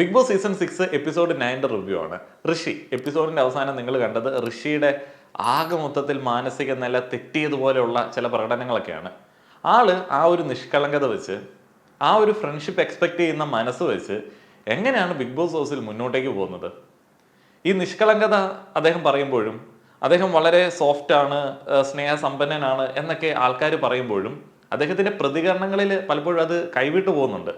Big Boss season six episode നയന്റെ review ആണ്. ഋഷി എപ്പിസോഡിന്റെ അവസാനം നിങ്ങൾ കണ്ടത് ഋഷിയുടെ ആകെ മൊത്തത്തിൽ മാനസിക നില തെറ്റിയതുപോലെയുള്ള ചില പ്രകടനങ്ങളൊക്കെയാണ്. ആൾ ആ ഒരു നിഷ്കളങ്കത വെച്ച് ആ ഒരു ഫ്രണ്ട്ഷിപ്പ് എക്സ്പെക്ട് ചെയ്യുന്ന മനസ്സ് വെച്ച് എങ്ങനെയാണ് ബിഗ് ബോസ് ഹൗസിൽ മുന്നോട്ടേക്ക് പോകുന്നത്? ഈ നിഷ്കളങ്കത അദ്ദേഹം പറയുമ്പോഴും അദ്ദേഹം വളരെ സോഫ്റ്റ് ആണ് സ്നേഹസമ്പന്നനാണ് എന്നൊക്കെ ആൾക്കാർ പറയുമ്പോഴും അദ്ദേഹത്തിന്റെ പ്രതികരണങ്ങളിൽ പലപ്പോഴും അത് കൈവിട്ടു പോകുന്നുണ്ട്.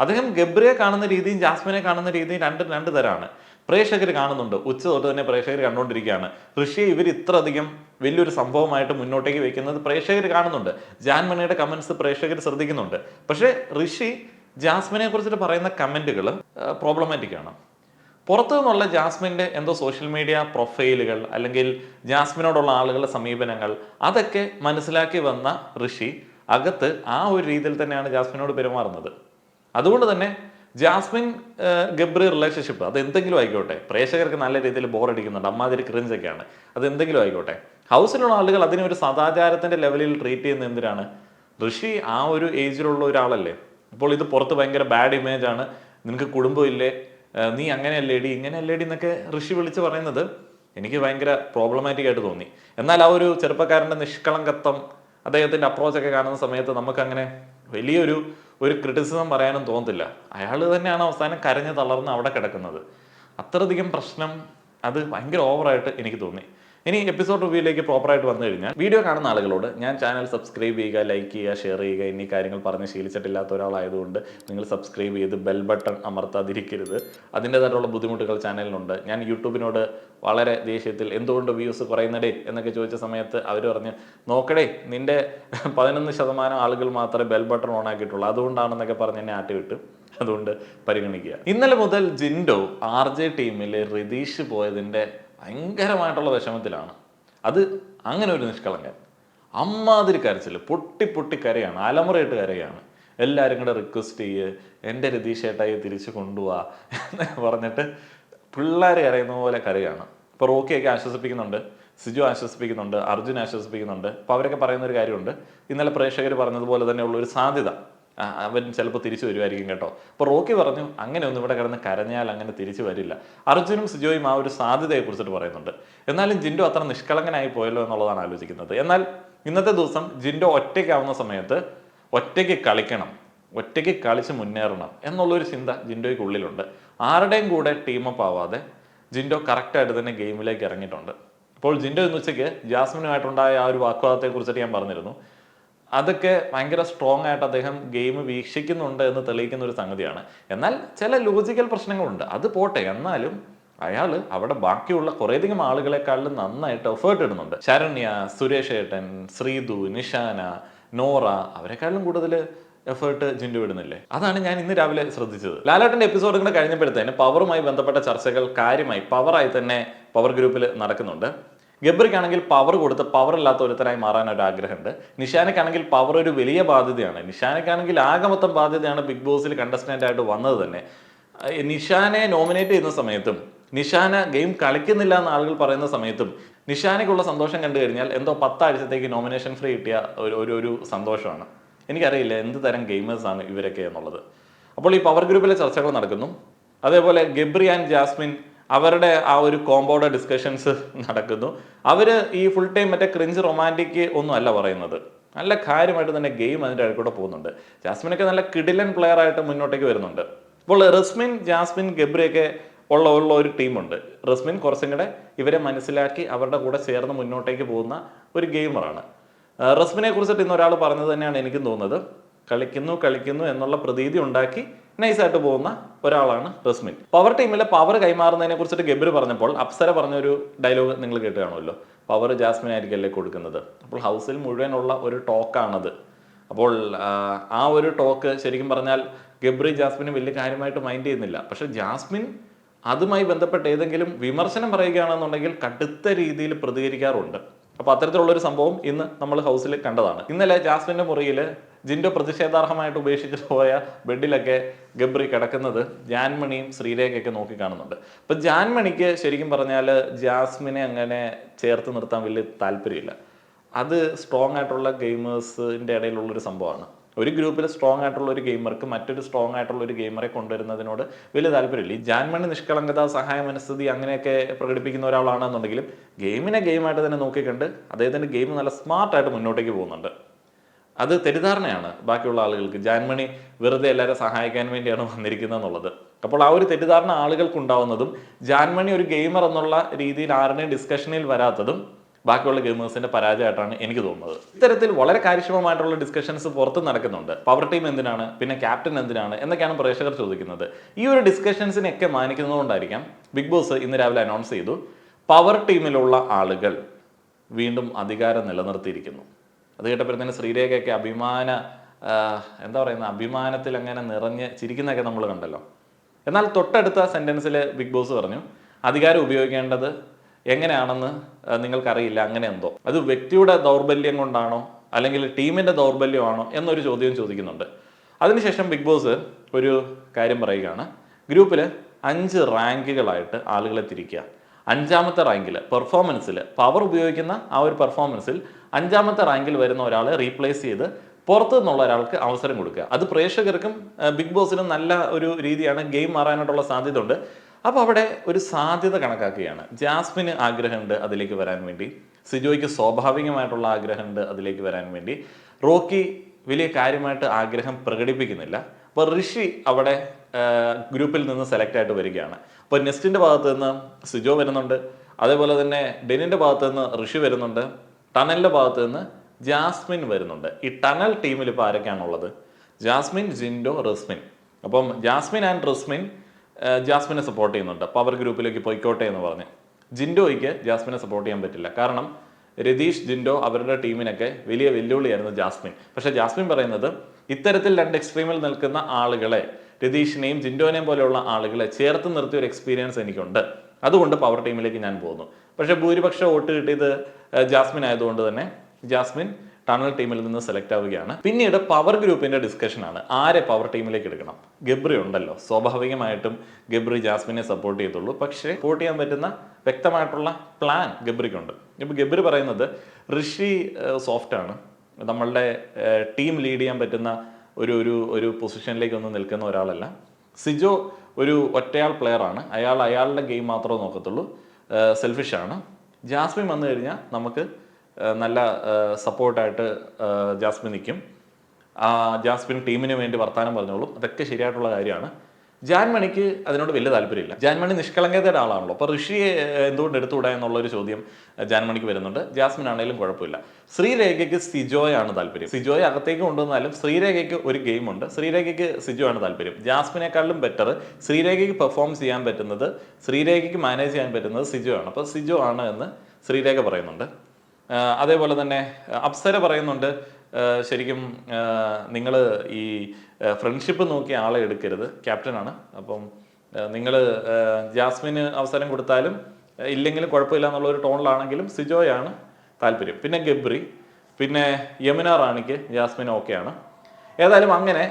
അദ്ദേഹം ഗബ്രിയെ കാണുന്ന രീതിയും ജാസ്മിനെ കാണുന്ന രീതിയും രണ്ട് രണ്ട് തരമാണ് പ്രേക്ഷകർ കാണുന്നുണ്ട്. ഉച്ച തൊട്ട് തന്നെ പ്രേക്ഷകർ കണ്ടുകൊണ്ടിരിക്കുകയാണ്. ഋഷിയെ ഇവർ ഇത്ര അധികം വലിയൊരു സംഭവമായിട്ട് മുന്നോട്ടേക്ക് വെക്കുന്നത് പ്രേക്ഷകർ കാണുന്നുണ്ട്. ജാൻമണിയുടെ കമന്റ്സ് പ്രേക്ഷകർ ശ്രദ്ധിക്കുന്നുണ്ട്. പക്ഷേ ഋഷി ജാസ്മിനെ കുറിച്ചിട്ട് പറയുന്ന കമന്റുകൾ പ്രോബ്ലമാറ്റിക് ആണ്. പുറത്തു നിന്നുള്ള ജാസ്മിന്റെ എന്തോ സോഷ്യൽ മീഡിയ പ്രൊഫൈലുകൾ അല്ലെങ്കിൽ ജാസ്മിനോടുള്ള ആളുകളുടെ സമീപനങ്ങൾ അതൊക്കെ മനസ്സിലാക്കി വന്ന ഋഷി അകത്ത് ആ ഒരു രീതിയിൽ തന്നെയാണ് ജാസ്മിനോട് പെരുമാറുന്നത്. അതുകൊണ്ട് തന്നെ ജാസ്മിൻ ഗബ്രി റിലേഷൻഷിപ്പ് അത് എന്തെങ്കിലും ആയിക്കോട്ടെ. പ്രേക്ഷകർക്ക് നല്ല രീതിയിൽ ബോറടിക്കുന്നുണ്ട് അമ്മാതിരി ക്രിഞ്ചൊക്കെയാണ് അത് എന്തെങ്കിലും ആയിക്കോട്ടെ. ഹൗസിലുള്ള ആളുകൾ അതിനെ ഒരു സദാചാരത്തിന്റെ ലെവലിൽ ട്രീറ്റ് ചെയ്യുന്ന എന്തിനാണ്? ഋഷി ആ ഒരു ഏജിലുള്ള ഒരാളല്ലേ. അപ്പോൾ ഇത് പുറത്ത് ഭയങ്കര ബാഡ് ഇമേജ് ആണ്. നിനക്ക് കുടുംബമില്ലേ നീ അങ്ങനെയല്ലേടി ഇങ്ങനെയല്ലേടി എന്നൊക്കെ ഋഷി വിളിച്ച് പറയുന്നത് എനിക്ക് ഭയങ്കര പ്രോബ്ലമാറ്റിക് ആയിട്ട് തോന്നി. എന്നാൽ ആ ഒരു ചെറുപ്പക്കാരന്റെ നിഷ്കളങ്കത്വം അദ്ദേഹത്തിന്റെ അപ്രോച്ചൊക്കെ കാണുന്ന സമയത്ത് നമുക്കങ്ങനെ വലിയൊരു ഒരു ക്രിറ്റിസിസം പറയാനും തോന്നത്തില്ല. അയാൾ തന്നെയാണ് അവസാനം കരഞ്ഞ് തളർന്ന് അവിടെ കിടക്കുന്നത്. അത്രയധികം പ്രശ്നം അത് ഭയങ്കര ഓവറായിട്ട് എനിക്ക് തോന്നി. ഇനി എപ്പിസോഡ് റിവ്യൂയിലേക്ക് പ്രോപ്പറായിട്ട് വന്നു കഴിഞ്ഞാൽ വീഡിയോ കാണുന്ന ആളുകളോട് ഞാൻ ചാനൽ സബ്സ്ക്രൈബ് ചെയ്യുക ലൈക്ക് ചെയ്യുക ഷെയർ ചെയ്യുക എന്നീ കാര്യങ്ങൾ പറഞ്ഞ് ശീലിച്ചിട്ടില്ലാത്ത ഒരാളായതുകൊണ്ട് നിങ്ങൾ സബ്സ്ക്രൈബ് ചെയ്ത് ബെൽ ബട്ടൺ അമർത്താതിരിക്കരുത്. അതിന്റെതായിട്ടുള്ള ബുദ്ധിമുട്ടുകൾ ചാനലിനുണ്ട് ഞാൻ യൂട്യൂബിനോട് വളരെ ദേഷ്യത്തിൽ എന്തുകൊണ്ട് വ്യൂസ് കുറയുന്നടേ എന്നൊക്കെ ചോദിച്ച സമയത്ത് അവർ പറഞ്ഞ് നോക്കടേ നിന്റെ പതിനൊന്ന് ശതമാനം ആളുകൾ മാത്രമേ ബെൽ ബട്ടൺ ഓൺ ആക്കിയിട്ടുള്ളൂ. അതുകൊണ്ടാണെന്നൊക്കെ പറഞ്ഞ് എന്നെ ആട്ടിവിട്ട്. അതുകൊണ്ട് പരിഗണിക്കുക. ഇന്നലെ മുതൽ ജിൻഡോ ആർ ജെ ടീമിൽ റിതീഷ് പോയതിന്റെ ഭയങ്കരമായിട്ടുള്ള വിഷമത്തിലാണ്. അത് അങ്ങനെ ഒരു നിഷ്കളങ്കൻ. അമ്മാതിരി കരച്ചിൽ പൊട്ടി പൊട്ടി കരയാണ് അലമുറയിട്ട് കരയാണ്. എല്ലാവരും കൂടെ റിക്വസ്റ്റ് ചെയ്യ് എന്റെ രതീഷ് ഏട്ടായി തിരിച്ചു കൊണ്ടുപോവാ എന്ന് പറഞ്ഞിട്ട് പിള്ളേർ കരയുന്ന പോലെ കരയാണ്. ഇപ്പോൾ റോക്കിയൊക്കെ ആശ്വസിപ്പിക്കുന്നുണ്ട് സിജു ആശ്വസിപ്പിക്കുന്നുണ്ട് അർജുൻ ആശ്വസിപ്പിക്കുന്നുണ്ട്. അപ്പോൾ അവരൊക്കെ പറയുന്ന ഒരു കാര്യമുണ്ട്. ഇന്നലെ പ്രേക്ഷകർ പറഞ്ഞതുപോലെ തന്നെയുള്ള ഒരു സാധ്യത. അവൻ ചിലപ്പോൾ തിരിച്ചു വരുമായിരിക്കും കേട്ടോ. അപ്പോൾ റോക്കി പറഞ്ഞു അങ്ങനെ ഒന്നും ഇവിടെ കിടന്ന് കരഞ്ഞാൽ അങ്ങനെ തിരിച്ചു വരില്ല. അർജുനും സിജോയും ആ ഒരു സാധ്യതയെ കുറിച്ചിട്ട് പറയുന്നുണ്ട്. എന്നാലും ജിൻഡോ അത്ര നിഷ്കളങ്കനായി പോയല്ലോ എന്നുള്ളതാണ് ആലോചിക്കുന്നത്. എന്നാൽ ഇന്നത്തെ ദിവസം ജിൻഡോ ഒറ്റയ്ക്കാവുന്ന സമയത്ത് ഒറ്റയ്ക്ക് കളിക്കണം ഒറ്റയ്ക്ക് കളിച്ച് മുന്നേറണം എന്നുള്ളൊരു ചിന്ത ജിൻഡോയ്ക്ക് ഉള്ളിലുണ്ട് ആരുടെയും കൂടെ ടീമപ്പ് ആവാതെ ജിൻഡോ കറക്റ്റായിട്ട് തന്നെ ഗെയിമിലേക്ക് ഇറങ്ങിയിട്ടുണ്ട്. അപ്പോൾ ജിൻഡോ എന്ന് ഉച്ചയ്ക്ക് ജാസ്മിനുമായിട്ടുണ്ടായ ആ ഒരു വാഗ്വാദത്തെ കുറിച്ചിട്ട് ഞാൻ പറഞ്ഞിരുന്നു. അതൊക്കെ ഭയങ്കര സ്ട്രോങ് ആയിട്ട് അദ്ദേഹം ഗെയിം വീക്ഷിക്കുന്നുണ്ട് എന്ന് തെളിയിക്കുന്ന ഒരു സംഗതിയാണ്. എന്നാൽ ചില ലോജിക്കൽ പ്രശ്നങ്ങളുണ്ട്. അത് പോട്ടെ. എന്നാലും അയാൾ അവിടെ ബാക്കിയുള്ള കുറേയധികം ആളുകളെക്കാളും നന്നായിട്ട് എഫേർട്ട് ഇടുന്നുണ്ട്. ശരണ്യ സുരേഷ് ഏട്ടൻ ശ്രീതു നിഷാന നോറ അവരെക്കാളും കൂടുതൽ എഫേർട്ട് ജിൻഡു വിടുന്നില്ലേ അതാണ് ഞാൻ ഇന്ന് രാവിലെ ശ്രദ്ധിച്ചത്. ലാലേട്ടന്റെ എപ്പിസോഡ് കൂടെ കഴിഞ്ഞപ്പോഴത്തേന് പവറുമായി ബന്ധപ്പെട്ട ചർച്ചകൾ കാര്യമായി പവറായി തന്നെ പവർ ഗ്രൂപ്പിൽ നടക്കുന്നുണ്ട്. ഗബ്രിക്കാണെങ്കിൽ പവർ കൊടുത്ത് പവർ ഇല്ലാത്ത ഒരുത്തനായി മാറാൻ ഒരു ആഗ്രഹമുണ്ട് നിഷാനക്കാണെങ്കിൽ പവർ ഒരു വലിയ ബാധ്യതയാണ്. നിഷാനക്കാണെങ്കിൽ ആകെ മൊത്തം ബാധ്യതയാണ് ബിഗ് ബോസിൽ കണ്ടസ്റ്റന്റ് ആയിട്ട് വന്നത് തന്നെ. നിഷാനെ നോമിനേറ്റ് ചെയ്യുന്ന സമയത്തും നിഷാന ഗെയിം കളിക്കുന്നില്ല എന്ന് ആളുകൾ പറയുന്ന സമയത്തും നിഷാനയ്ക്കുള്ള സന്തോഷം കണ്ടു കഴിഞ്ഞാൽ എന്തോ പത്താഴ്ചത്തേക്ക് നോമിനേഷൻ ഫ്രീ കിട്ടിയ ഒരു ഒരു ഒരു സന്തോഷമാണ്. എനിക്കറിയില്ല എന്ത് തരം ഗെയിമേഴ്സാണ് ഇവരൊക്കെ എന്നുള്ളത്. അപ്പോൾ ഈ പവർ ഗ്രൂപ്പിലെ ചർച്ചകൾ നടക്കുന്നു. അതേപോലെ ഗബ്രി ആൻഡ് ജാസ്മിൻ അവരുടെ ആ ഒരു കോമ്പൗണ്ട് ഡിസ്കഷൻസ് നടക്കുന്നു. അവർ ഈ ഫുൾ ടൈം മറ്റേ ക്രിഞ്ച് റൊമാന്റിക് ഒന്നും അല്ല പറയുന്നത്. നല്ല കാര്യമായിട്ട് തന്നെ ഗെയിം അതിന്റെ ഇടയ്ക്കൂടെ കൂടെ പോകുന്നുണ്ട്. ജാസ്മിനൊക്കെ നല്ല കിടിലൻ പ്ലെയർ ആയിട്ട് മുന്നോട്ടേക്ക് വരുന്നുണ്ട്. അപ്പോൾ റസ്മിൻ ജാസ്മിൻ ഗബ്രിയൊക്കെ ഉള്ള ഉള്ള ഒരു ടീമുണ്ട് റസ്മിൻ കുറച്ചും കൂടെ ഇവരെ മനസ്സിലാക്കി അവരുടെ കൂടെ ചേർന്ന് മുന്നോട്ടേക്ക് പോകുന്ന ഒരു ഗെയിമറാണ് റസ്മിനെ കുറിച്ചിട്ട് ഇന്ന് ഒരാൾ പറഞ്ഞത് തന്നെയാണ് എനിക്കും തോന്നുന്നത്. കളിക്കുന്നു കളിക്കുന്നു എന്നുള്ള പ്രതീതി ഉണ്ടാക്കി നൈസായിട്ട് പോകുന്ന ഒരാളാണ് റസ്മിൻ. പവർ ടീമിലെ പവർ കൈമാറുന്നതിനെ കുറിച്ചിട്ട് ഗബ്രി പറഞ്ഞപ്പോൾ അപ്സര പറഞ്ഞൊരു ഡയലോഗ് നിങ്ങൾ കേട്ട് പവർ ജാസ്മിൻ ആയിരിക്കല്ലേ കൊടുക്കുന്നത്. അപ്പോൾ ഹൗസിൽ മുഴുവനുള്ള ഒരു ടോക്കാണത് അപ്പോൾ ആ ഒരു ടോക്ക് ശരിക്കും പറഞ്ഞാൽ ഗബ്രി ജാസ്മിന് വലിയ കാര്യമായിട്ട് മൈൻഡ് ചെയ്യുന്നില്ല. പക്ഷെ ജാസ്മിൻ അതുമായി ബന്ധപ്പെട്ട് ഏതെങ്കിലും വിമർശനം പറയുകയാണെന്നുണ്ടെങ്കിൽ കടുത്ത രീതിയിൽ പ്രതികരിക്കാറുണ്ട്. അപ്പൊ അത്തരത്തിലുള്ള ഒരു സംഭവം ഇന്ന് നമ്മൾ ഹൗസിൽ കണ്ടതാണ്. ഇന്നലെ ജാസ്മിന്റെ മുറിയിൽ ജിൻഡോ പ്രതിഷേധാർഹമായിട്ട് ഉപേക്ഷിച്ചിട്ട് പോയ ബെഡിലൊക്കെ ഗബ്രി കിടക്കുന്നത് ജാൻമണിയും ശ്രീരേഖയൊക്കെ നോക്കി കാണുന്നുണ്ട്. അപ്പൊ ജാൻമണിക്ക് ശരിക്കും പറഞ്ഞാൽ ജാസ്മിനെ അങ്ങനെ ചേർത്ത് നിർത്താൻ വലിയ താല്പര്യമില്ല. അത് സ്ട്രോങ് ആയിട്ടുള്ള ഗെയിമേഴ്സിന്റെ ഇടയിലുള്ള ഒരു സംഭവമാണ്. ഒരു ഗ്രൂപ്പിൽ സ്ട്രോങ് ആയിട്ടുള്ള ഒരു ഗെയിമർക്ക് മറ്റൊരു സ്ട്രോങ് ആയിട്ടുള്ള ഒരു ഗെയിമറെ കൊണ്ടുവരുന്നതിനോട് വലിയ താല്പര്യമില്ല. ഈ ജാൻമണി നിഷ്കളങ്കത സഹായ മനസ്ഥിതി അങ്ങനെയൊക്കെ പ്രകടിപ്പിക്കുന്ന ഒരാളാണെന്നുണ്ടെങ്കിലും ഗെയിമിനെ ഗെയിമായിട്ട് തന്നെ നോക്കിക്കണ്ട് അദ്ദേഹത്തിന്റെ ഗെയിം നല്ല സ്മാർട്ടായിട്ട് മുന്നോട്ടേക്ക് പോകുന്നുണ്ട്. അത് തെറ്റിദ്ധാരണയാണ് ബാക്കിയുള്ള ആളുകൾക്ക്. ജാൻമണി വെറുതെ എല്ലാവരും സഹായിക്കാൻ വേണ്ടിയാണ് വന്നിരിക്കുന്നത് എന്നുള്ളത് അപ്പോൾ ആ ഒരു തെറ്റിദ്ധാരണ ആളുകൾക്ക് ഉണ്ടാവുന്നതും ജാൻമണി ഒരു ഗെയിമർ എന്നുള്ള രീതിയിൽ ആരുടെയും ഡിസ്കഷനിൽ വരാത്തതും ബാക്കിയുള്ള ഗെയിമേഴ്സിന്റെ പരാജയമായിട്ടാണ് എനിക്ക് തോന്നുന്നത്. ഇത്തരത്തിൽ വളരെ കാര്യക്ഷമമായിട്ടുള്ള ഡിസ്കഷൻസ് പുറത്ത് നടക്കുന്നുണ്ട്. പവർ ടീം എന്തിനാണ്? പിന്നെ ക്യാപ്റ്റൻ എന്തിനാണ്? എന്നൊക്കെയാണ് പ്രേക്ഷകർ ചോദിക്കുന്നത്. ഈ ഒരു ഡിസ്കഷൻസിനെയൊക്കെ മാനിക്കുന്നതുകൊണ്ടായിരിക്കാം ബിഗ് ബോസ് ഇന്ന് രാവിലെ അനൗൺസ് ചെയ്തു. പവർ ടീമിലുള്ള ആളുകൾ വീണ്ടും അധികാരം നിലനിർത്തിയിരിക്കുന്നു. അത് കേട്ടപ്പോഴത്തേന് ശ്രീരേഖയൊക്കെ അഭിമാന എന്താ പറയുന്ന അഭിമാനത്തിൽ അങ്ങനെ നിറഞ്ഞ് ചിരിക്കുന്നതൊക്കെ നമ്മൾ കണ്ടല്ലോ. എന്നാൽ തൊട്ടടുത്ത സെന്റൻസിൽ ബിഗ് ബോസ് പറഞ്ഞു അധികാരം ഉപയോഗിക്കേണ്ടത് എങ്ങനെയാണെന്ന് നിങ്ങൾക്കറിയില്ല. അങ്ങനെ എന്തോ. അത് വ്യക്തിയുടെ ദൗർബല്യം കൊണ്ടാണോ അല്ലെങ്കിൽ ടീമിന്റെ ദൗർബല്യമാണോ എന്നൊരു ചോദ്യം ചോദിക്കുന്നുണ്ട്. അതിനുശേഷം ബിഗ് ബോസ് ഒരു കാര്യം പറയുകയാണ്. ഗ്രൂപ്പിൽ അഞ്ച് റാങ്കുകളായിട്ട് ആളുകളെ തിരിക്കുക. അഞ്ചാമത്തെ റാങ്കിൽ പെർഫോമൻസിൽ പവർ ഉപയോഗിക്കുന്ന ആ ഒരു പെർഫോമൻസിൽ അഞ്ചാമത്തെ റാങ്കിൽ വരുന്ന ഒരാളെ റീപ്ലേസ് ചെയ്ത് പുറത്തു നിന്നുള്ള ഒരാൾക്ക് അവസരം കൊടുക്കുക. അത് പ്രേക്ഷകർക്കും ബിഗ് ബോസിനും നല്ല ഒരു രീതിയാണ്. ഗെയിം മാറാനായിട്ടുള്ള സാധ്യത ഉണ്ട് അപ്പോൾ അവിടെ ഒരു സാധ്യത കണക്കാക്കുകയാണ്. ജാസ്മിന് ആഗ്രഹമുണ്ട് അതിലേക്ക് വരാൻ വേണ്ടി. സിജോയ്ക്ക് സ്വാഭാവികമായിട്ടുള്ള ആഗ്രഹമുണ്ട് അതിലേക്ക് വരാൻ വേണ്ടി. റോക്കി വലിയ കാര്യമായിട്ട് ആഗ്രഹം പ്രകടിപ്പിക്കുന്നില്ല. അപ്പോൾ ഋഷി അവിടെ ഗ്രൂപ്പിൽ നിന്ന് സെലക്ട് ആയിട്ട് വരികയാണ്. അപ്പോൾ നെസ്റ്റിന്റെ ഭാഗത്ത് നിന്ന് സിജോ വരുന്നുണ്ട്. അതേപോലെ തന്നെ ഡെനിന്റെ ഭാഗത്ത് നിന്ന് ഋഷി വരുന്നുണ്ട്. ടണലിന്റെ ഭാഗത്ത് നിന്ന് ജാസ്മിൻ വരുന്നുണ്ട്. ഈ ടണൽ ടീമിൽ ഇപ്പോൾ ആരൊക്കെയാണുള്ളത്? ജാസ്മിൻ ജിൻഡോ റസ്മിൻ. അപ്പം ജാസ്മിൻ ആൻഡ് റിസ്മിൻ ജാസ്മിനെ സപ്പോർട്ട് ചെയ്യുന്നുണ്ട്. പവർ ഗ്രൂപ്പിലേക്ക് പോയിക്കോട്ടെ എന്ന് പറഞ്ഞ്. ജിൻഡോയ്ക്ക് ജാസ്മിനെ സപ്പോർട്ട് ചെയ്യാൻ പറ്റില്ല. കാരണം രതീഷ് ജിൻഡോ അവരുടെ ടീമിനൊക്കെ വലിയ വെല്ലുവിളിയായിരുന്നു ജാസ്മിൻ. പക്ഷെ ജാസ്മിൻ പറയുന്നത് ഇത്തരത്തിൽ രണ്ട് എക്സ്ട്രീമിൽ നിൽക്കുന്ന ആളുകളെ രതീഷിനെയും ജിൻഡോനെയും പോലെയുള്ള ആളുകളെ ചേർത്ത് നിർത്തിയ ഒരു എക്സ്പീരിയൻസ് എനിക്കുണ്ട്. അതുകൊണ്ട് പവർ ടീമിലേക്ക് ഞാൻ പോകുന്നു. പക്ഷെ ഭൂരിപക്ഷം വോട്ട് കിട്ടിയത് ജാസ്മിൻ ആയതുകൊണ്ട് തന്നെ ജാസ്മിൻ ടണൽ ടീമിൽ നിന്ന് സെലക്ട് ആവുകയാണ്. പിന്നീട് പവർ ഗ്രൂപ്പിന്റെ ഡിസ്കഷനാണ് ആരെ പവർ ടീമിലേക്ക് എടുക്കണം? ഗബ്രി ഉണ്ടല്ലോ. സ്വാഭാവികമായിട്ടും ഗബ്രി ജാസ്മിനെ സപ്പോർട്ട് ചെയ്തുള്ളൂ. പക്ഷേ സപ്പോർട്ട് ചെയ്യാൻ പറ്റുന്ന വ്യക്തമായിട്ടുള്ള പ്ലാൻ ഗബ്രിക്കുണ്ട്. ഇപ്പൊ ഗബ്രി പറയുന്നത് ഋഷി സോഫ്റ്റ് ആണ്. നമ്മളുടെ ടീം ലീഡ് ചെയ്യാൻ പറ്റുന്ന ഒരു ഒരു ഒരു പൊസിഷനിലേക്ക് പൊസിഷനിലേക്കൊന്നും നിൽക്കുന്ന ഒരാളല്ല. സിജോ ഒരു ഒറ്റയാൾ പ്ലെയർ ആണ്. അയാൾ അയാളുടെ ഗെയിം മാത്രമേ നോക്കത്തുള്ളൂ. സെൽഫിഷ് ആണ്. ജാസ്മിൻ വന്നു കഴിഞ്ഞാൽ നമുക്ക് നല്ല സപ്പോർട്ടായിട്ട് ജാസ്മിൻ നിൽക്കും ആ ജാസ്മിൻ ടീമിന് വേണ്ടി വർത്താനം പറഞ്ഞോളും. അതൊക്കെ ശരിയായിട്ടുള്ള കാര്യമാണ്. ജാൻമണിക്ക് അതിനോട് വലിയ താല്പര്യമില്ല. ജാൻമണി നിഷ്കളങ്കതയുടെ ആളാണല്ലോ. അപ്പോൾ ഋഷിയെ എന്തുകൊണ്ട് എടുത്തുകൂടാ എന്നുള്ളൊരു ചോദ്യം ജാൻമണിക്ക് വരുന്നുണ്ട്. ജാസ്മിൻ ആണെങ്കിലും കുഴപ്പമില്ല. ശ്രീരേഖയ്ക്ക് സിജോയാണ് താല്പര്യം. സിജോയെ അകത്തേക്ക് കൊണ്ടുവന്നാലും ശ്രീരേഖയ്ക്ക് ഒരു ഗെയിമുണ്ട്. ശ്രീരേഖയ്ക്ക് സിജോയാണ് താല്പര്യം. ജാസ്മിനേക്കാളും ബെറ്റർ ശ്രീരേഖയ്ക്ക് പെർഫോം ചെയ്യാൻ പറ്റുന്നത് ശ്രീരേഖയ്ക്ക് മാനേജ് ചെയ്യാൻ പറ്റുന്നത് സിജോ ആണ് അപ്പോൾ സിജോ ആണ് എന്ന് ശ്രീരേഖ പറയുന്നുണ്ട്. അതേപോലെ തന്നെ അപ്സര പറയുന്നുണ്ട് ശരിക്കും നിങ്ങൾ ഈ ഫ്രണ്ട്ഷിപ്പ് നോക്കി ആളെ എടുക്കരുത്. ക്യാപ്റ്റനാണ് അപ്പം നിങ്ങൾ ജാസ്മിന് അവസരം കൊടുത്താലും ഇല്ലെങ്കിലും കുഴപ്പമില്ല എന്നുള്ള ഒരു ടോണിലാണെങ്കിലും സിജോയാണ് താല്പര്യം. പിന്നെ ഗബ്രി പിന്നെ യമുന റാണിക്ക് ജാസ്മിൻ ഓക്കെയാണ് ഏതായാലും അങ്ങനെ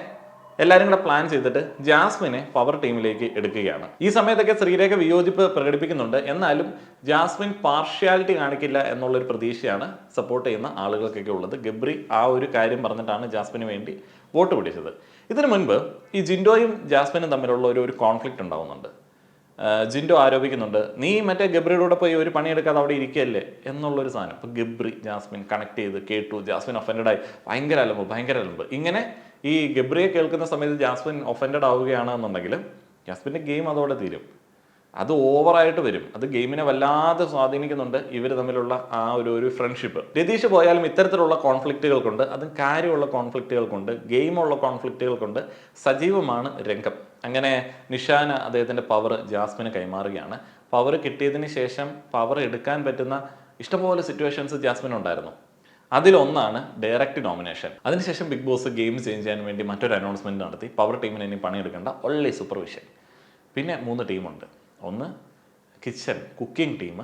എല്ലാവരും കൂടെ പ്ലാൻ ചെയ്തിട്ട് ജാസ്മിനെ പവർ ടീമിലേക്ക് എടുക്കുകയാണ്. ഈ സമയത്തൊക്കെ ശ്രീരേഖ വിയോജിപ്പ് പ്രകടിപ്പിക്കുന്നുണ്ട്. എന്നാലും ജാസ്മിൻ പാർഷ്യാലിറ്റി കാണിക്കില്ല എന്നുള്ളൊരു പ്രതീക്ഷയാണ് സപ്പോർട്ട് ചെയ്യുന്ന ആളുകൾക്കൊക്കെ ഉള്ളത്. ഗബ്രി ആ ഒരു കാര്യം പറഞ്ഞിട്ടാണ് ജാസ്മിന് വേണ്ടി വോട്ട് പിടിച്ചത്. ഇതിനു മുൻപ് ഈ ജിൻഡോയും ജാസ്മിനും തമ്മിലുള്ള ഒരു ഒരു കോൺഫ്ലിക്റ്റ് ഉണ്ടാവുന്നുണ്ട്. ജിൻഡോ ആരോപിക്കുന്നുണ്ട് നീ മറ്റേ ഗബ്രിയുടെ പോയി ഒരു പണിയെടുക്കാതെ അവിടെ ഇരിക്കുകയല്ലേ എന്നുള്ളൊരു സാധനം. അപ്പോൾ ഗബ്രി ജാസ്മിൻ കണക്ട് ചെയ്ത് കേട്ടു. ജാസ്മിൻ ഒഫൻഡായി ഭയങ്കര അലമ്പ് ഭയങ്കര അലമ്പ്. ഇങ്ങനെ ഈ ഗബ്രിയെ കേൾക്കുന്ന സമയത്ത് ജാസ്മിൻ ഒഫൻഡഡ് ആവുകയാണ് എന്നുണ്ടെങ്കിൽ ജാസ്മിന്റെ ഗെയിം അതോടെ തീരും. അത് ഓവറായിട്ട് വരും. അത് ഗെയിമിനെ വല്ലാതെ സ്വാധീനിക്കുന്നുണ്ട് ഇവർ തമ്മിലുള്ള ആ ഒരു ഒരു ഫ്രണ്ട്ഷിപ്പ് രതീഷ് പോയാലും ഇത്തരത്തിലുള്ള കോൺഫ്ലിക്റ്റുകൾ കൊണ്ട് അതും കാര്യമുള്ള കോൺഫ്ലിക്റ്റുകൾ കൊണ്ട് ഗെയിമുള്ള കോൺഫ്ലിക്റ്റുകൾ കൊണ്ട് സജീവമാണ് രംഗം. അങ്ങനെ നിഷാന അദ്ദേഹത്തിന്റെ പവർ ജാസ്മിന് കൈമാറുകയാണ്. പവർ കിട്ടിയതിന് ശേഷം പവർ എടുക്കാൻ പറ്റുന്ന ഇഷ്ടംപോലെ സിറ്റുവേഷൻസ് ജാസ്മിൻ ഉണ്ടായിരുന്നു അതിലൊന്നാണ് ഡയറക്റ്റ് നോമിനേഷൻ അതിനുശേഷം ബിഗ് ബോസ് ഗെയിം ചേഞ്ച് ചെയ്യാൻ വേണ്ടി മറ്റൊരു അനൗൺസ്മെന്റ് നടത്തി. പവർ ടീമിന് ഇനി പണിയെടുക്കേണ്ട ഒള്ളി സൂപ്പർവിഷൻ പിന്നെ മൂന്ന് ടീമുണ്ട് ഒന്ന് കിച്ചൺ കുക്കിംഗ് ടീം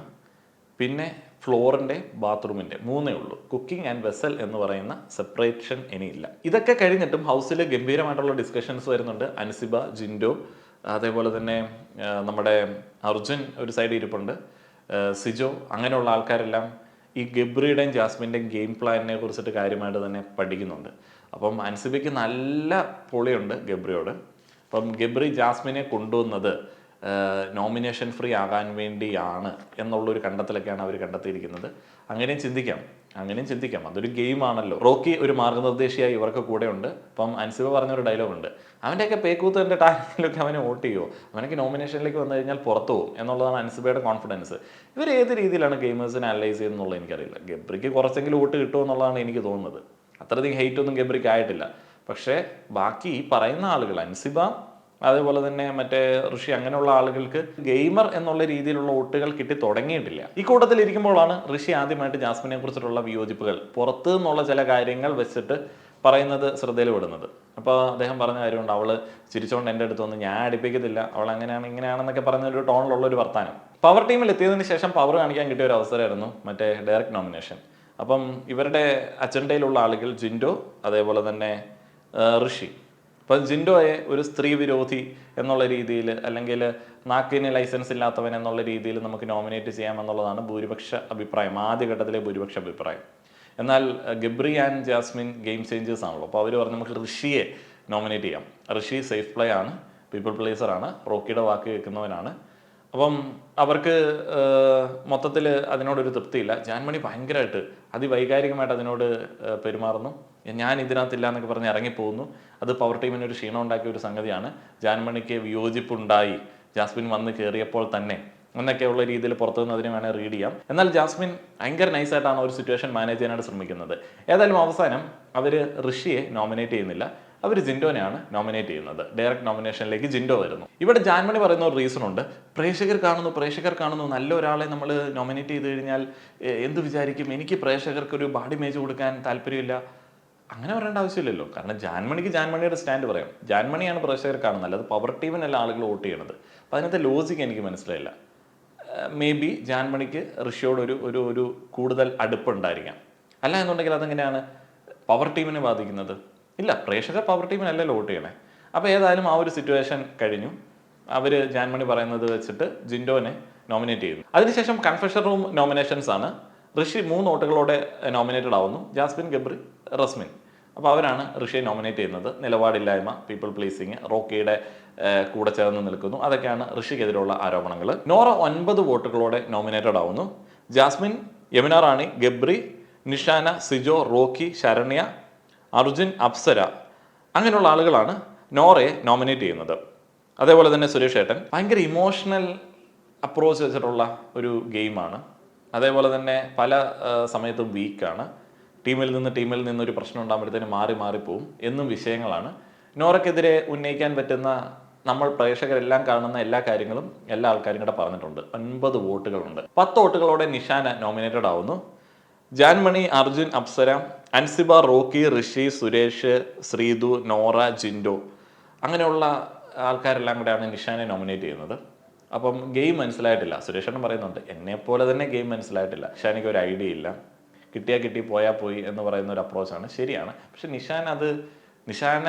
പിന്നെ ഫ്ലോറിന്റെ ബാത്റൂമിന്റെ മൂന്നേ ഉള്ളൂ. കുക്കിംഗ് ആൻഡ് വെസൽ എന്ന് പറയുന്ന സെപ്പറേഷൻ ഇനിയില്ല. ഇതൊക്കെ കഴിഞ്ഞിട്ടും ഹൗസിൽ ഗംഭീരമായിട്ടുള്ള ഡിസ്കഷൻസ് വരുന്നുണ്ട്. അൻസിബ ജിൻഡോ അതേപോലെ തന്നെ നമ്മുടെ അർജുൻ ഒരു സൈഡ് ഇരിപ്പുണ്ട്. സിജോ അങ്ങനെയുള്ള ആൾക്കാരെല്ലാം ഈ ഗബ്രിയുടെയും ജാസ്മിന്റെയും ഗെയിം പ്ലാനിനെ കുറിച്ചിട്ട് കാര്യമായിട്ട് തന്നെ പഠിക്കുന്നുണ്ട്. അപ്പം അൻസിബിക്ക് നല്ല പൊളിയുണ്ട് ഗബ്രിയോട്. അപ്പം ഗബ്രി ജാസ്മിനെ കൊണ്ടുവന്നത് നോമിനേഷൻ ഫ്രീ ആകാൻ വേണ്ടിയാണ് എന്നുള്ളൊരു കണ്ടെത്തലൊക്കെയാണ് അവർ കണ്ടെത്തിയിരിക്കുന്നത്. അങ്ങനെയും ചിന്തിക്കാം. അങ്ങനെയും ചിന്തിക്കാം. അതൊരു ഗെയിമാണല്ലോ. റോക്കി ഒരു മാർഗനിർദ്ദേശിയായി ഇവർക്ക് കൂടെ ഉണ്ട്. അപ്പം അൻസിബ പറഞ്ഞൊരു ഡയലോഗ് ഉണ്ട്. അവന്റെയൊക്കെ പേക്കൂത്തന്റെ ടാലന്റിലൊക്കെ അവനെ വോട്ട് ചെയ്യുമോ അവനൊക്കെ നോമിനേഷനിലേക്ക് വന്നു കഴിഞ്ഞാൽ പുറത്തു പോകും എന്നുള്ളതാണ് അൻസിബയുടെ കോൺഫിഡൻസ് ഇവർ ഏത് രീതിയിലാണ് ഗെയിമേഴ്സിനെ അനലൈസ് ചെയ്യുന്നുള്ളത് എനിക്കറിയില്ല. ഗബ്രിക്ക് കുറച്ചെങ്കിലും വോട്ട് കിട്ടുമെന്നുള്ളതാണ് എനിക്ക് തോന്നുന്നത്. അത്രയധികം ഹെയ്റ്റ് ഒന്നും ഗബ്രിക്ക് ആയിട്ടില്ല. പക്ഷേ ബാക്കി ഈ പറയുന്ന ആളുകൾ അൻസിബ അതേപോലെ തന്നെ മറ്റേ ഋഷി അങ്ങനെയുള്ള ആളുകൾക്ക് ഗെയിമർ എന്നുള്ള രീതിയിലുള്ള വോട്ടുകൾ കിട്ടി തുടങ്ങിയിട്ടില്ല. ഈ കൂട്ടത്തിൽ ഇരിക്കുമ്പോഴാണ് ഋഷി ആദ്യമായിട്ട് ജാസ്മിനെ കുറിച്ചിട്ടുള്ള വിയോജിപ്പുകൾ പുറത്തു നിന്നുള്ള ചില കാര്യങ്ങൾ വെച്ചിട്ട് പറയുന്നത് ശ്രദ്ധയിൽ വിടുന്നത് അപ്പോൾ അദ്ദേഹം പറഞ്ഞ കാര്യമുണ്ട് അവൾ ചിരിച്ചുകൊണ്ട് എന്റെ അടുത്ത് വന്ന് ഞാൻ അടിപ്പിക്കത്തില്ല അവൾ അങ്ങനെയാണ് ഇങ്ങനെയാണെന്നൊക്കെ പറഞ്ഞ ഒരു ടോണിലുള്ള ഒരു വർത്താനം. പവർ ടീമിൽ എത്തിയതിന് ശേഷം പവർ കാണിക്കാൻ കിട്ടിയ ഒരു അവസരമായിരുന്നു മറ്റേ ഡയറക്റ്റ് നോമിനേഷൻ. അപ്പം ഇവരുടെ അജണ്ടയിലുള്ള ആളുകൾ ജിൻഡോ അതേപോലെ തന്നെ ഋഷി. അപ്പം ജിൻഡോയെ ഒരു സ്ത്രീ വിരോധി എന്നുള്ള രീതിയിൽ അല്ലെങ്കിൽ നാക്കിന് ലൈസൻസ് ഇല്ലാത്തവൻ എന്നുള്ള രീതിയിൽ നമുക്ക് നോമിനേറ്റ് ചെയ്യാമെന്നുള്ളതാണ് ഭൂരിപക്ഷ അഭിപ്രായം ആദ്യഘട്ടത്തിലെ ഭൂരിപക്ഷ അഭിപ്രായം. എന്നാൽ Gabri and Jasmin game changers ആണല്ലോ. അപ്പോൾ അവർ പറഞ്ഞു നമുക്ക് ഋഷിയെ നോമിനേറ്റ് ചെയ്യാം. ഋഷി സേഫ് പ്ലേ ആണ് പീപ്പിൾ പ്ലേസർ ആണ് റോക്കിയുടെ വാക്ക് കേൾക്കുന്നവനാണ്. അപ്പം അവർക്ക് മൊത്തത്തിൽ അതിനോടൊരു തൃപ്തിയില്ല. ജാൻമണി ഭയങ്കരമായിട്ട് അതിവൈകാരികമായിട്ട് അതിനോട് പെരുമാറുന്നു. ഞാൻ ഇതിനകത്തില്ല എന്നൊക്കെ പറഞ്ഞ് ഇറങ്ങിപ്പോകുന്നു. അത് പവർ ടീമിന് ഒരു ക്ഷീണം ഉണ്ടാക്കിയ ഒരു സംഗതിയാണ്. ജാൻമണിക്ക് വിയോജിപ്പുണ്ടായി. ജാസ്മിൻ വന്ന് കയറിയപ്പോൾ തന്നെ. എന്നൊക്കെയുള്ള രീതിയിൽ പുറത്തുനിന്ന് അതിനെ വേണേൽ റീഡ് ചെയ്യാം. എന്നാൽ ജാസ്മിൻ ഭയങ്കര നൈസായിട്ടാണ് ഒരു സിറ്റുവേഷൻ മാനേജ് ചെയ്യാനായിട്ട് ശ്രമിക്കുന്നത്. ഏതായാലും അവസാനം അവർ ഋഷിയെ നോമിനേറ്റ് ചെയ്യുന്നില്ല. അവർ ജിൻഡോനെയാണ് നോമിനേറ്റ് ചെയ്യുന്നത്. ഡയറക്റ്റ് നോമിനേഷനിലേക്ക് ജിൻഡോ വരുന്നു. ഇവിടെ ജാൻമണി പറയുന്ന ഒരു റീസൺ ഉണ്ട്. പ്രേക്ഷകർ കാണുന്നു പ്രേക്ഷകർ കാണുന്നു. നല്ല ഒരാളെ നമ്മൾ നോമിനേറ്റ് ചെയ്ത് കഴിഞ്ഞാൽ എന്ത് വിചാരിക്കും? എനിക്ക് പ്രേക്ഷകർക്ക് ഒരു ബാഡി ഇമേജ് കൊടുക്കാൻ താല്പര്യമില്ല. അങ്ങനെ പറയേണ്ട ആവശ്യമില്ലല്ലോ. കാരണം ജാൻമണിക്ക് ജാൻമണിയുടെ സ്റ്റാൻഡ് പറയാം. ജാൻമണിയാണ് പ്രേക്ഷകർ കാണുന്നത്. അല്ലാതെ പവർ ടീമിനല്ല ആളുകൾ വോട്ട് ചെയ്യണത്. അപ്പം അതിനകത്തെ ലോജിക്ക് എനിക്ക് മനസ്സിലായില്ല. മേ ബി ജാൻമണിക്ക് ഋഷിയോട് ഒരു ഒരു ഒരു കൂടുതൽ അടുപ്പുണ്ടായിരിക്കാം. അല്ല എന്നുണ്ടെങ്കിൽ അതെങ്ങനെയാണ്? പവർ ടീമിനെ ബാധിക്കുന്നത്? ഇല്ല പ്രേക്ഷകർ പവർ ടീമിനല്ലല്ലോ വോട്ട് ചെയ്യണേ. അപ്പോൾ ഏതായാലും ആ ഒരു സിറ്റുവേഷൻ കഴിഞ്ഞു. അവർ ജാൻമണി പറയുന്നത് വെച്ചിട്ട് ജിൻഡോനെ നോമിനേറ്റ് ചെയ്തു അതിനുശേഷം കൺഫെഷൻ റൂം നോമിനേഷൻസ് ആണ്. ഋഷി മൂന്ന് വോട്ടുകളോടെ നോമിനേറ്റഡ് ആവുന്നു. ജാസ്മിൻ ഗബ്രി റസ്മിൻ. അപ്പോൾ അവരാണ് ഋഷിയെ നോമിനേറ്റ് ചെയ്യുന്നത്. നിലപാടില്ലായ്മ പീപ്പിൾ പ്ലീസിങ് റോക്കിയുടെ കൂടെ ചേർന്ന് നിൽക്കുന്നു. അതൊക്കെയാണ് ഋഷിക്കെതിരെയുള്ള ആരോപണങ്ങൾ നോറ ഒൻപത് വോട്ടുകളോടെ നോമിനേറ്റഡ് ആവുന്നു. ജാസ്മിൻ യമുന റാണി ഗബ്രി നിഷാന സിജോ റോക്കി ശരണ്യ അർജുൻ അപ്സര അങ്ങനെയുള്ള ആളുകളാണ് നോറയെ നോമിനേറ്റ് ചെയ്യുന്നത്. അതേപോലെ തന്നെ സുരേഷ് ഏട്ടൻ. ഭയങ്കര ഇമോഷണൽ അപ്രോച്ച് വെച്ചിട്ടുള്ള ഒരു ഗെയിമാണ് അതേപോലെ തന്നെ പല സമയത്തും വീക്കാണ് ടീമിൽ നിന്ന് ടീമിൽ നിന്ന് ഒരു പ്രശ്നം ഉണ്ടാകുമ്പോഴത്തേന് മാറി മാറിപ്പോവും എന്നും വിഷയങ്ങളാണ്. നോറയ്ക്കെതിരെ ഉന്നയിക്കാൻ പറ്റുന്ന നമ്മൾ പ്രേക്ഷകരെല്ലാം കാണുന്ന എല്ലാ കാര്യങ്ങളും എല്ലാ ആൾക്കാരും കൂടെ പറഞ്ഞിട്ടുണ്ട്. ഒൻപത് വോട്ടുകളുണ്ട്. പത്ത് വോട്ടുകളോടെ നിഷാന നോമിനേറ്റഡ് ആവുന്നു. ജാൻമണി അർജുൻ അപ്സര അൻസിബ റോക്കി ഋഷി സുരേഷ് ശ്രീതു നോറ ജിൻഡോ അങ്ങനെയുള്ള ആൾക്കാരെല്ലാം കൂടെയാണ് നിഷാനെ നോമിനേറ്റ് ചെയ്യുന്നത്. അപ്പം ഗെയിം മനസ്സിലായിട്ടില്ല. സുരേഷ് പറയുന്നുണ്ട് എന്നെ പോലെ തന്നെ ഗെയിം മനസ്സിലായിട്ടില്ല. നിഷാനിക്ക് ഒരു ഐഡിയ ഇല്ല. കിട്ടിയാൽ കിട്ടി പോയാൽ പോയി എന്ന് പറയുന്ന ഒരു അപ്രോച്ചാണ് ശരിയാണ്. പക്ഷെ നിഷാൻ അത് നിഷാന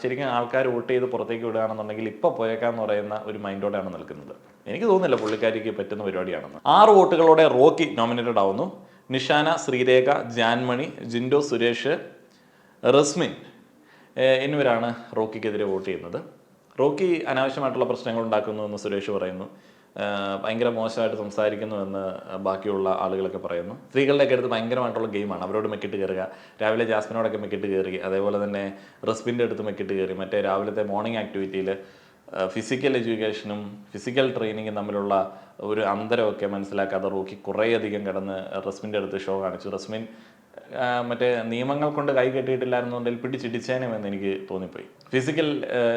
ശരിക്കും ആൾക്കാർ വോട്ട് ചെയ്ത് പുറത്തേക്ക് വിടുകയാണെന്നുണ്ടെങ്കിൽ ഇപ്പോൾ പോയേക്കാന്ന് പറയുന്ന ഒരു മൈൻഡോടെയാണ് നിൽക്കുന്നത്. എനിക്ക് തോന്നുന്നില്ല പുള്ളിക്കാരിക്ക് പറ്റുന്ന പരിപാടിയാണെന്ന്. ആറ് വോട്ടുകളോടെ റോക്കി നോമിനേറ്റഡ് ആവുന്നു. നിഷാന ശ്രീരേഖ ജാൻമണി ജിൻഡോ സുരേഷ് റസ്മിൻ എന്നിവരാണ് റോക്കിക്കെതിരെ വോട്ട് ചെയ്യുന്നത്. റോക്കി അനാവശ്യമായിട്ടുള്ള പ്രശ്നങ്ങൾ ഉണ്ടാക്കുന്നു എന്ന് സുരേഷ് പറയുന്നു. ഭയങ്കര മോശമായിട്ട് സംസാരിക്കുന്നു എന്ന് ബാക്കിയുള്ള ആളുകളൊക്കെ പറയുന്നു. സ്ത്രീകളുടെയൊക്കെ അടുത്ത് ഭയങ്കരമായിട്ടുള്ള ഗെയിമാണ്. അവരോട് മെക്കിട്ട് കയറുക. രാവിലെ ജാസ്മിനോടൊക്കെ മെക്കിട്ട് കയറി അതേപോലെ തന്നെ റസ്മിന്റെ അടുത്ത് മെക്കിട്ട് കയറി. മറ്റേ രാവിലത്തെ മോർണിംഗ് ആക്ടിവിറ്റിയിൽ ഫിസിക്കൽ എഡ്യൂക്കേഷനും ഫിസിക്കൽ ട്രെയിനിങ്ങും തമ്മിലുള്ള ഒരു അന്തരമൊക്കെ മനസ്സിലാക്കാതെ റോക്കി കുറേയധികം കിടന്ന് റസ്മിന്റെ അടുത്ത് ഷോ കാണിച്ചു. റസ്മിൻ മറ്റേ നിയമങ്ങൾ കൊണ്ട് കൈ കെട്ടിയിട്ടില്ലായിരുന്നുണ്ടെങ്കിൽ പിടിച്ചിടിച്ചേനുമെന്ന് എനിക്ക് തോന്നിപ്പോയി. ഫിസിക്കൽ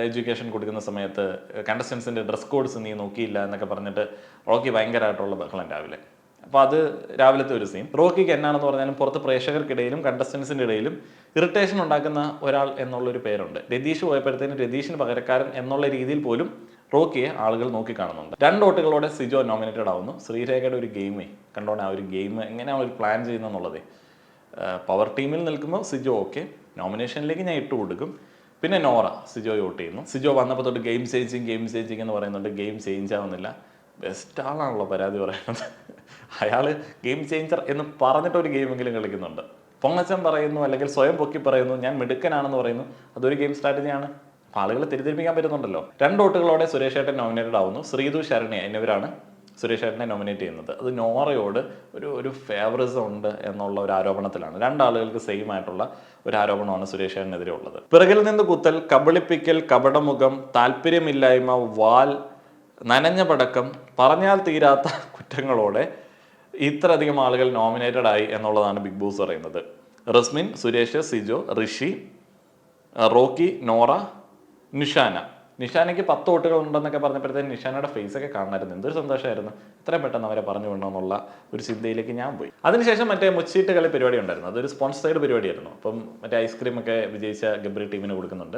എഡ്യൂക്കേഷൻ കൊടുക്കുന്ന സമയത്ത് കണ്ടസ്റ്റൻസിന്റെ ഡ്രസ് കോഡ്സ് നീ നോക്കിയില്ല എന്നൊക്കെ പറഞ്ഞിട്ട് റോക്കി ഭയങ്കരമായിട്ടുള്ള ബഹളം രാവിലെ. അപ്പോൾ അത് രാവിലത്തെ ഒരു സീൻ റോക്കിക്ക് എന്നാണെന്ന് പറഞ്ഞാലും പുറത്ത് പ്രേക്ഷകർക്കിടയിലും കണ്ടസ്റ്റൻസിന്റെ ഇടയിലും ഇറിറ്റേഷൻ ഉണ്ടാക്കുന്ന ഒരാൾ എന്നുള്ളൊരു പേരുണ്ട്. രതീഷ് പോയപ്പോഴത്തേനും രതീഷിന് പകരക്കാരൻ എന്നുള്ള രീതിയിൽ പോലും റോക്കിയെ ആളുകൾ നോക്കിക്കാണുന്നുണ്ട് രണ്ട് വോട്ടുകളോടെ സിജോ നോമിനേറ്റഡ് ആവുന്നു. ശ്രീരേഖയുടെ ഒരു ഗെയിമേ കണ്ടോണേ ആ ഒരു ഗെയിം എങ്ങനെയാണ് അവർ പ്ലാൻ ചെയ്യുന്നതെന്നുള്ളത്. പവർ ടീമിൽ നിൽക്കുമ്പോൾ സിജോ ഓക്കെ നോമിനേഷനിലേക്ക് ഞാൻ ഇട്ട് കൊടുക്കും. പിന്നെ നോറ സിജോ വോട്ട് ചെയ്യുന്നു. സിജോ വന്നപ്പോൾ തൊട്ട് ഗെയിം ചേഞ്ചിങ് ഗെയിം ചേഞ്ചിങ് എന്ന് പറയുന്നുണ്ട്. ഗെയിം ചേഞ്ച് ആവുന്നില്ല. ബെസ്റ്റ് ആളാണല്ലോ പരാതി പറയുന്നത്. അയാൾ ഗെയിം ചേഞ്ചർ എന്ന് പറഞ്ഞിട്ട് ഒരു ഗെയിമെങ്കിലും കളിക്കുന്നുണ്ട്. പൊങ്ങച്ചൻ പറയുന്നു അല്ലെങ്കിൽ സ്വയം പൊക്കി പറയുന്നു ഞാൻ മിടുക്കനാണെന്ന് പറയുന്നു. അതൊരു ഗെയിം സ്ട്രാറ്റജിയാണ് ആളുകളെ തിരിതിരിപ്പിക്കാൻ പറ്റുന്നുണ്ടല്ലോ. രണ്ട് വോട്ടുകളോടെ സുരേഷ് ഏട്ടൻ നോമിനേറ്റഡ് ആവുന്നു. ശ്രീതു ശരണ്യ എന്നിവരാണ് സുരേഷ് ഏട്ടനെ നോമിനേറ്റ് ചെയ്യുന്നത്. അത് നോറയോട് ഒരു ഒരു ഫേവറിസം ഉണ്ട് എന്നുള്ള ഒരു ആരോപണത്തിലാണ്. രണ്ടാളുകൾക്ക് സെയിം ആയിട്ടുള്ള ഒരു ആരോപണമാണ് സുരേഷ് ഏട്ടനെതിരെ ഉള്ളത്. പിറകിൽ നിന്ന് കുത്തൽ കബളിപ്പിക്കൽ കപടമുഖം താല്പര്യമില്ലായ്മ വാൽ നനഞ്ഞ പടക്കം പറഞ്ഞാൽ തീരാത്ത കുറ്റങ്ങളോടെ ഇത്രയധികം ആളുകൾ നോമിനേറ്റഡ് ആയി എന്നുള്ളതാണ് ബിഗ് ബോസ് പറയുന്നത്. റസ്മിൻ സുരേഷ് സിജോ ഋഷി റോക്കി നോറ നിഷാന. നിഷാനയ്ക്ക് പത്ത് വോട്ടുകൾ ഉണ്ടെന്നൊക്കെ പറഞ്ഞപ്പോഴത്തേന് നിഷാനയുടെ ഫേസ് ഒക്കെ കാണാമായിരുന്നു. എന്തൊരു സന്തോഷമായിരുന്നു. ഇത്രയും പെട്ടെന്ന് അവരെ പറഞ്ഞു വിടണമെന്നുള്ള ഒരു ചിന്തയിലേക്ക് ഞാൻ പോയി. അതിനുശേഷം മറ്റേ മുച്ചീട്ട് കളി പരിപാടി ഉണ്ടായിരുന്നു. അതൊരു സ്പോൺസേഡ് പരിപാടിയായിരുന്നു. അപ്പം മറ്റേ ഐസ്ക്രീം ഒക്കെ വിജയിച്ച ഗബ്രി ടീമിന് കൊടുക്കുന്നുണ്ട്.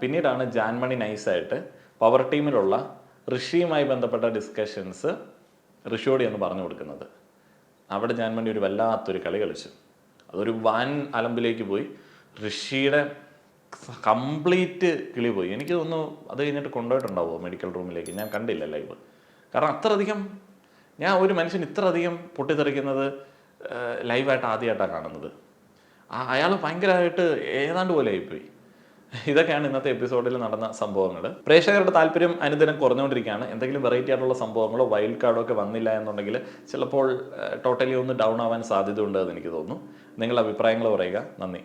പിന്നീടാണ് ജാൻമണി നൈസായിട്ട് പവർ ടീമിലുള്ള ഋഷിയുമായി ബന്ധപ്പെട്ട ഡിസ്കഷൻസ് ഋഷിയോട് എന്ന് പറഞ്ഞു കൊടുക്കുന്നത്. അവിടെ ജാൻമണി ഒരു വല്ലാത്തൊരു കളി കളിച്ചു. അതൊരു വാൻ അലമ്പിലേക്ക് പോയി. ഋഷിയുടെ കംപ്ലീറ്റ് കിളി പോയി എനിക്ക് തോന്നുന്നു അത് കഴിഞ്ഞിട്ട് കൊണ്ടുപോയിട്ടുണ്ടാവുമോ മെഡിക്കൽ റൂമിലേക്ക് ഞാൻ കണ്ടില്ല ലൈവ് കാരണം അത്രയധികം ഞാൻ ഒരു മനുഷ്യൻ ഇത്രയധികം പൊട്ടിത്തെറിക്കുന്നത് ലൈവായിട്ട് ആദ്യമായിട്ടാണ് കാണുന്നത്. അയാൾ ഭയങ്കരമായിട്ട് ഏതാണ്ട് പോലെ ആയിപ്പോയി. ഇതൊക്കെയാണ് ഇന്നത്തെ എപ്പിസോഡിൽ നടന്ന സംഭവങ്ങൾ പ്രേക്ഷകരുടെ താല്പര്യം അനുദിനം കുറഞ്ഞുകൊണ്ടിരിക്കുകയാണ്. എന്തെങ്കിലും വെറൈറ്റി ആയിട്ടുള്ള സംഭവങ്ങളോ വൈൽഡ് കാർഡോ ഒക്കെ വന്നില്ല എന്നുണ്ടെങ്കിൽ ചിലപ്പോൾ ടോട്ടലി ഒന്ന് ഡൗൺ ആവാൻ സാധ്യതയുണ്ട് എന്ന് എനിക്ക് തോന്നുന്നു. നിങ്ങളുടെ അഭിപ്രായങ്ങൾ പറയുക. നന്ദി.